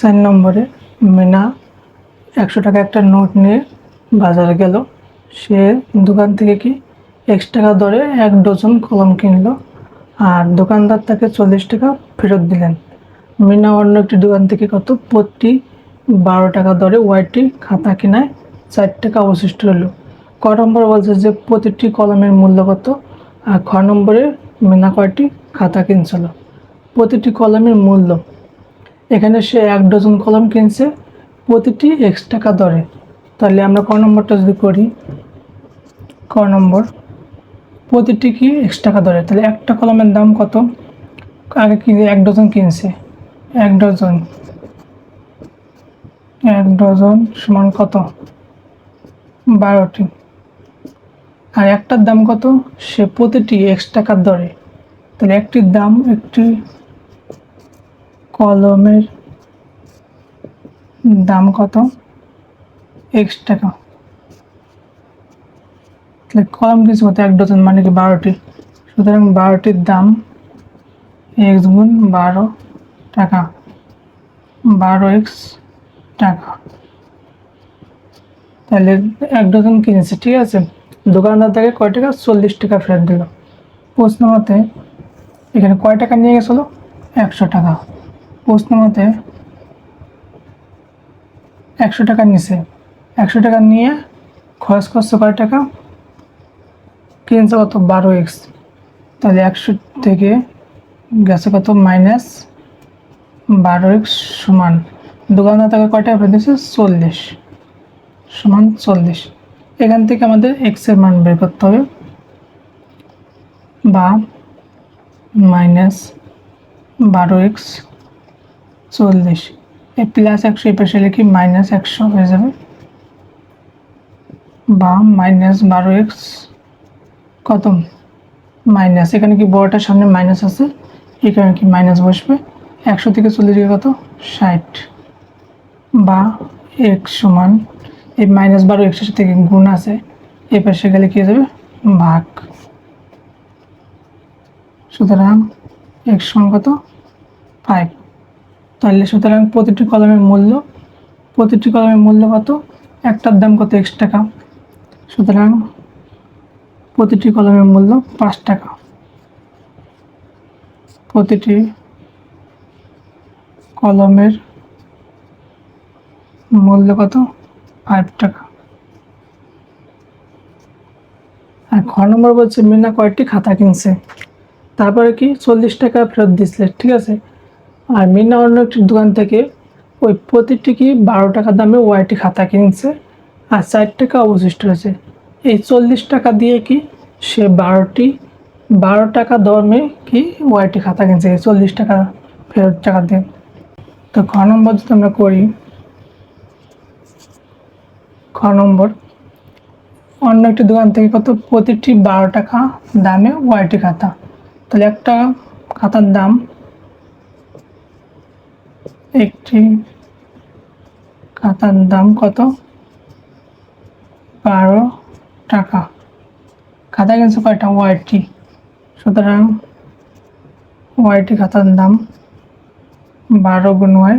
চার নম্বরে মিনা একশো টাকা একটা নোট নিয়ে বাজারে গেল। সে দোকান থেকে কি একশো টাকা দরে এক ডজন কলম কিনলো আর দোকানদার তাকে চল্লিশ টাকা ফেরত দিলেন। মিনা অন্য একটি দোকান থেকে কত প্রতি বারো টাকা দরে ওয়াইটি খাতা কেনায় চার টাকা অবশিষ্ট রইল। ক নম্বর বলছে যে প্রতিটি কলমের মূল্য কত? আর খ নম্বরে মিনা কয়টি খাতা কিনছিল? প্রতিটি কলমের মূল্য এখানে সে এক ডজন কলম কিনছে, প্রতিটি এক্স টাকা দরে। তাহলে আমরা ক নম্বরটা যদি করি, ক নম্বর, প্রতিটি কি এক্স টাকা দরে? তাহলে একটা কলমের দাম কত? আগে কিনে এক ডজন কিনছে? এক ডজন। এক ডজন সমান কত? বারোটি। আর একটার দাম কত? সে প্রতিটি এক্স টাকার দরে। তাহলে একটির দাম একটি কলমের দাম কত? এক্স টাকা। তাহলে কলম কিছু কত? এক ডজন মানে কি বারোটি? সুতরাং বারোটির দাম এক্স গুণ বারো টাকা। বারো এক্স টাকা। তাহলে এক ডজন কিনেছে, ঠিক আছে? দোকানদার তাকে কয় টাকা? চল্লিশ টাকা ফেরত দিল। প্রশ্ন মতে এখানে কয় টাকা নিয়ে গেছিল? একশো টাকা। প্রশ্ন মতে একশো টাকা নিছে। একশো টাকা নিয়ে খরচ করছে কয় টাকা? কিনছে কত? বারো এক্স তাহলে একশো থেকে গেছে কত? মাইনাস বারো এক্স সমান। দোকানদার তাকে কয় টাকা দিয়েছে চল্লিশ। সমান চল্লিশ। এখান থেকে আমাদের এক্সের মান বের করতে হবে। বা মাইনাস বারো এক্স চল্লিশ। এই প্লাস একশো, এই পাশে লিখি মাইনাস একশো হয়ে যাবে। বা মাইনাস বারো এক্স কত মাইনাস এখানে কি বড়টার সামনে মাইনাস আছে? এখানে কি মাইনাস বসবে? একশো থেকে চল্লিশ কত? ষাট। বা এক্স সমান, এই মাইনাস বারো এক্সের সাথে গুণ আছে? এই পাশে গেলে কি যাবে? ভাগ। সুতরাং এক্স সমান কত? ফাইভ তাহলে সুতরাং প্রতিটি কলমের মূল্য, প্রতিটি কলমের মূল্য কত? একটার দাম কত? এক্স টাকা। সুতরাং প্রতিটি কলমের মূল্য পাঁচ টাকা। প্রতিটি কলমের মূল্য কত? ফাইভ টাকা। আর খ নম্বর বলছে, মিনা কয়েকটি খাতা কিনছে। তারপরে কি? চল্লিশ টাকা ফেরত দিছিলে ঠিক আছে? আর মিনা অন্য একটি দোকান থেকে ওই প্রতিটি কি বারো টাকা দামে ওয়াইটি খাতা কিনছে, আর চার টাকা অবশিষ্ট রয়েছে এই চল্লিশ টাকা দিয়ে কি সে বারোটি, বারো টাকা দামে কি ওয়াইটি খাতা কিনছে, এই চল্লিশ টাকা ফেরত টাকা দিয়ে। তো খ নম্বর যদি আমরা করি, খ নম্বর, অন্য একটি দোকান থেকে কত প্রতিটি বারো টাকা দামে ওয়াইটি খাতা। তাহলে একটা খাতার দাম একটি খাতার দাম কত? বারো টাকা। খাতা কিনছে কয়টা ওয়াইটি। সুতরাং ওয়াইটি খাতার দাম বারো গুণ ওয়াই।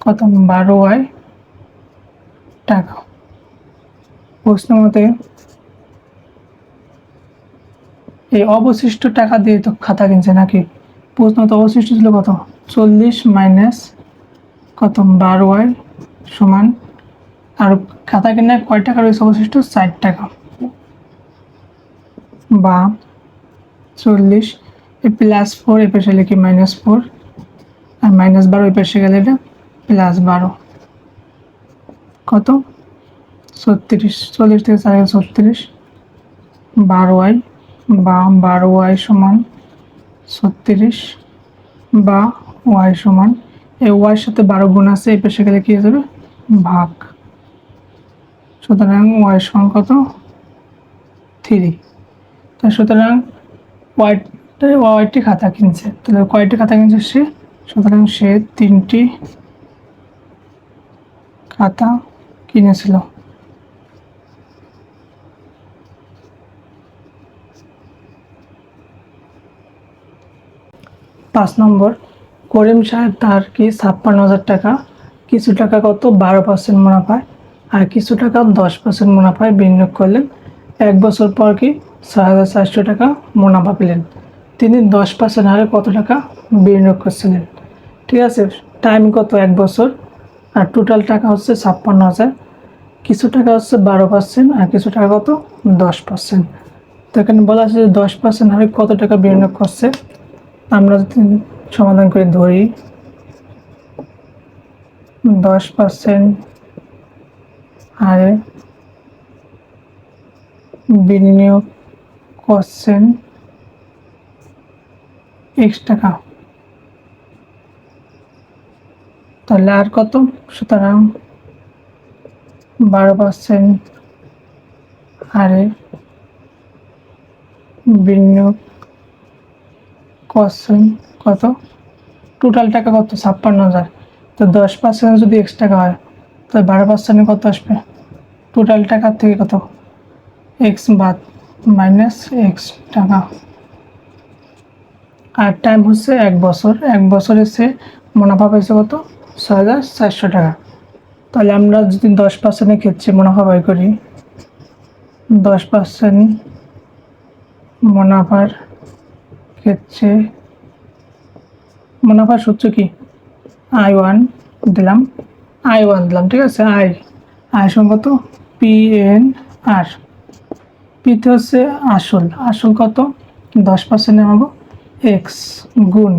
কত বারো ওয়াই টাকা। প্রশ্ন মতে এই অবশিষ্ট টাকা দিয়ে তো খাতা কিনছে নাকি? প্রশ্ন তো অবশিষ্ট ছিল কত? চল্লিশ মাইনাস কত? বারো ওয়াই সমান, আর খাতা কিনে কয় টাকা রয়েছে অবশিষ্ট? ষাট টাকা। বা চল্লিশ, এ প্লাস ফোর এ পাশে লিখি মাইনাস ফোর আর মাইনাস বারো এ পাশে গেলে এটা প্লাস বারো। কত? ছত্রিশ, চল্লিশ থেকে চার ছত্রিশ। বারো ওয়াই, বা বারো ওয়াই সমান ছত্রিশ বা ওয়াই সমান। এই ওয়াইয়ের সাথে বারো গুণ আছে, এই পাশে গেলে কি হয়ে যাবে? ভাগ। সুতরাং ওয়াই সমান কত? থ্রি। তো সুতরাং ওয়াইটা ওয়াইটি খাতা কিনছে। তাহলে কয়টি খাতা কিনছে সে? সুতরাং সে তিনটি খাতা কিনেছিল। পাঁচ নম্বর, করিম সাহেব তার কি ছাপ্পান্ন হাজার টাকা, কিছু টাকা কত? বারো পার্সেন্ট মুনাফায় আর কিছু টাকা দশ পার্সেন্ট মুনাফায় বিনিয়োগ করলেন। এক বছর পর কি ছয় হাজার চারশো টাকা মুনাফা পেলেন। তিনি দশ পার্সেন্ট হারে কত টাকা বিনিয়োগ করছিলেন? ঠিক আছে টাইম কত? এক বছর। আর টোটাল টাকা হচ্ছে ছাপ্পান্ন হাজার। কিছু টাকা হচ্ছে বারো পার্সেন্ট আর কিছু টাকা কত? দশ পার্সেন্ট তো এখানে বলা আছে যে দশ পার্সেন্ট হারে কত টাকা বিনিয়োগ করছে? আমরা যদি সমাধান করে ধরি, দশ পার্সেন্ট হারে বিনিয়োগ করছেন এক্স টাকা। তাহলে আর কত? সুতরাং বারো পার্সেন্ট হারে বিনিয়োগ করছেন কত? টোটাল টাকা কত? ছাপ্পান্ন হাজার। তো দশ পার্সেন্ট যদি এক্স টাকা হয়, তো বারো পার্সেন্টে কত আসবে? টোটাল টাকার থেকে কত? এক্স বাদ মাইনাস এক্স টাকা। আর টাইম হচ্ছে এক বছর। এক বছরে সে মুনাফা পেয়েছে কত? ছয় হাজার চারশো টাকা। তাহলে আমরা যদি দশ পার্সেন্টের ক্ষেত্রে মুনাফা ব্যয় করি, দশ পার্সেন্ট মুনাফার ক্ষেত্রে মুনাফার সূত্র কি? আই ওয়ান দিলাম। আই ওয়ান দিলাম, ঠিক আছে? আই আই কত? পি এন আর পিতে হচ্ছে আসল। আসল কত? দশ পার্সেন্ট নেওয়াবো এক্স গুণ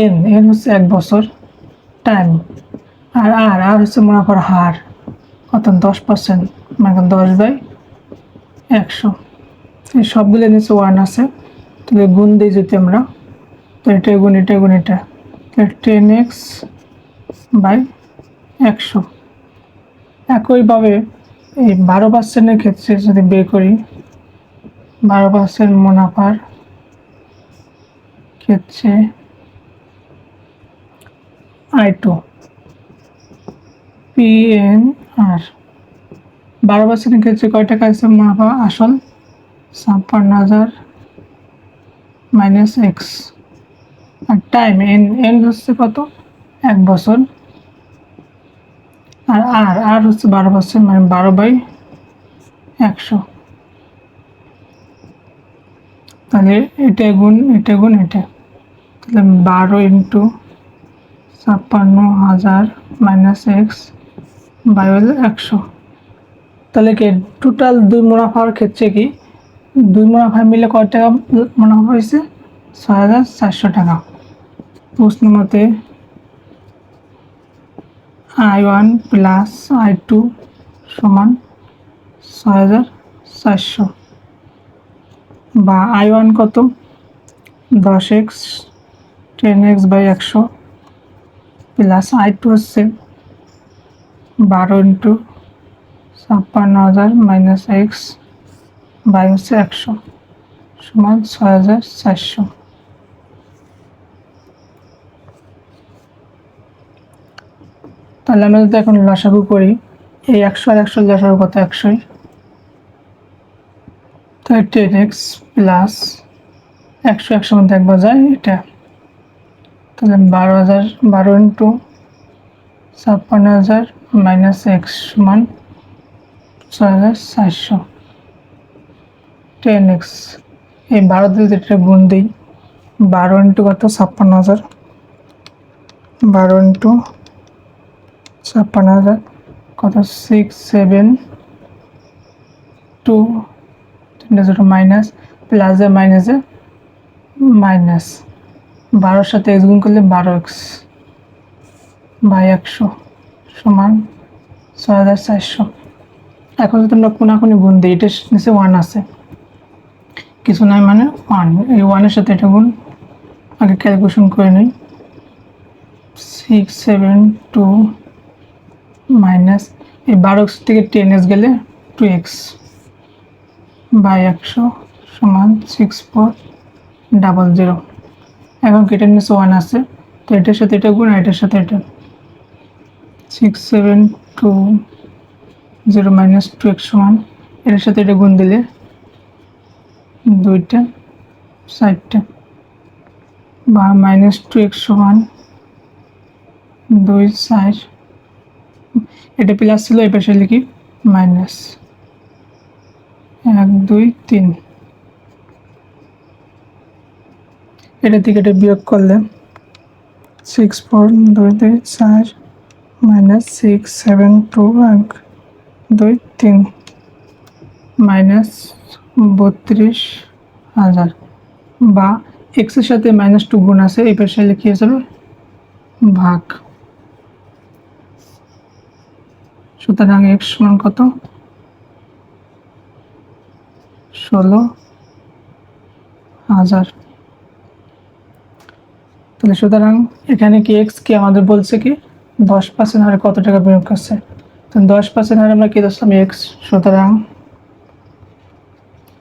এন এন হচ্ছে এক বছর টাইম আর আর আর হচ্ছে মুনাফার হার। কত? দশ পার্সেন্ট মানে দশ বাই একশো। এই সবগুলো নিচে ওয়ান আছে। তাহলে গুণ দিই যদি আমরা। তো এটা গুণ এটা গুণ, এটা। টেন এক্স বাই একশো। একইভাবে এই বারো পার্সেন্টের ক্ষেত্রে যদি বের করি, বারো পার্সেন্ট মুনাফার ক্ষেত্রে I two P N R বারো পার্সেন্টের ক্ষেত্রে কয় টাকা আছে মুনাফা? আসল ছাপ্পান্ন হাজার minus X R time N N হচ্ছে কত? এক বছর। আর আর আর হচ্ছে বারো পার্সেন্ট মানে বারো বাই একশো। তাহলে এটা গুণ এটা গুণ এটা। তাহলে বারো ইন্টু ছাপ্পান্ন হাজার মাইনাস এক্স বাই একশো। তাহলে কি টোটাল দুই মুনাফার ক্ষেত্রে কি দুই মুনাফা মিলে কয় টাকা মুনাফা হয়েছে? ছয় হাজার চারশো টাকা। প্রশ্ন মতে I one plus I two সমান ছয় হাজার চারশো। বা আই ওয়ান কত? দশ এক্স, টেন এক্স বাই একশো প্লাস আই টু হচ্ছে বারো ইন্টু ছাপ্পান্ন হাজার মাইনাস এক্স বাই হচ্ছে একশো সমান ছয় হাজার চারশো। তাহলে আমরা যদি এখন লসাগু করি, এই একশো আর একশো লসাগু কত? একশোই। তাই টেন এক্স প্লাস একশো একশো মধ্যে একবার যায় এটা। তাহলে বারো হাজার, বারো ইন্টু ছাপ্পান্ন হাজার মাইনাস এক্স সমান ছয় হাজার চারশো। টেন এক্স এই বারো দিয়ে যেটা গুণ দিই, বারো ইন্টু কত? ছাপ্পান্ন হাজার। বারো ইন্টু ছাপ্পান্ন হাজার, কত? সিক্স সেভেন টু তিনটে দুটো মাইনাস প্লাসে মাইনাসে মাইনাস বারোর সাথে এক্স গুণ করলে বারো এক্স বাই একশো সমান ছয় হাজার চারশো। এখন যদি আমরা কোনাকুনি গুণ দিই, এটার নিচে ওয়ান আছে। কিছু নাই মানে ওয়ান এই ওয়ানের সাথে এটা গুণ। আগে ক্যালকুলেশন করে নিই। সিক্স সেভেন টু মাইনাস এই বারো এক্স থেকে টেন এক্স গেলে টু এক্স বাই একশো সমান সিক্স ফোর ডাবল জিরো এখন কেটে নিচে ওয়ান আছে। তো এটার সাথে এটা গুণ এটার সাথে এটা। Six seven two zero minus two X সমান। এটার সাথে এটা গুণ দিলে দুইটা, চারটে, বা মাইনাস টু এক্স সমান দুই চার। এটা প্লাস ছিল, এই পাশে লিখি মাইনাস এক, দুই, তিন। এটা থেকে এটা বিয়োগ করলে সিক্স ফোর দুই দুই, চার মাইনাস সিক্স সেভেন টু এক, দুই, তিন। মাইনাস বত্রিশ হাজার। বা এক্সের সাথে মাইনাস টু গুণ আছে, এই পাশে লিখিয়ে যাবে ভাগ। সুতরাং এক্স সমান কত? ষোলো হাজার। তাহলে সুতরাং এখানে কি এক্স কি আমাদের বলছে কি? দশ পার্সেন্ট হারে কত টাকা বিনিয়োগ করছে? তো দশ পার্সেন্ট হারে আমরা কি ধরছিলাম? এক্স সুতরাং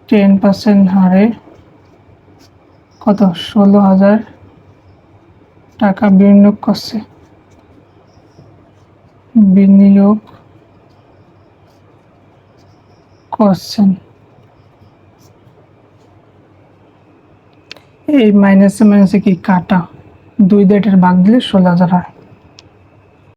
টেন পার্সেন্ট হারে কত? ষোলো হাজার টাকা বিনিয়োগ করছে। বিনিয়োগ করছেন। এই মাইনাসে মাইনাসে কি কাটা? দুই এটার ভাগ দিলে ষোলো হাজার হয়।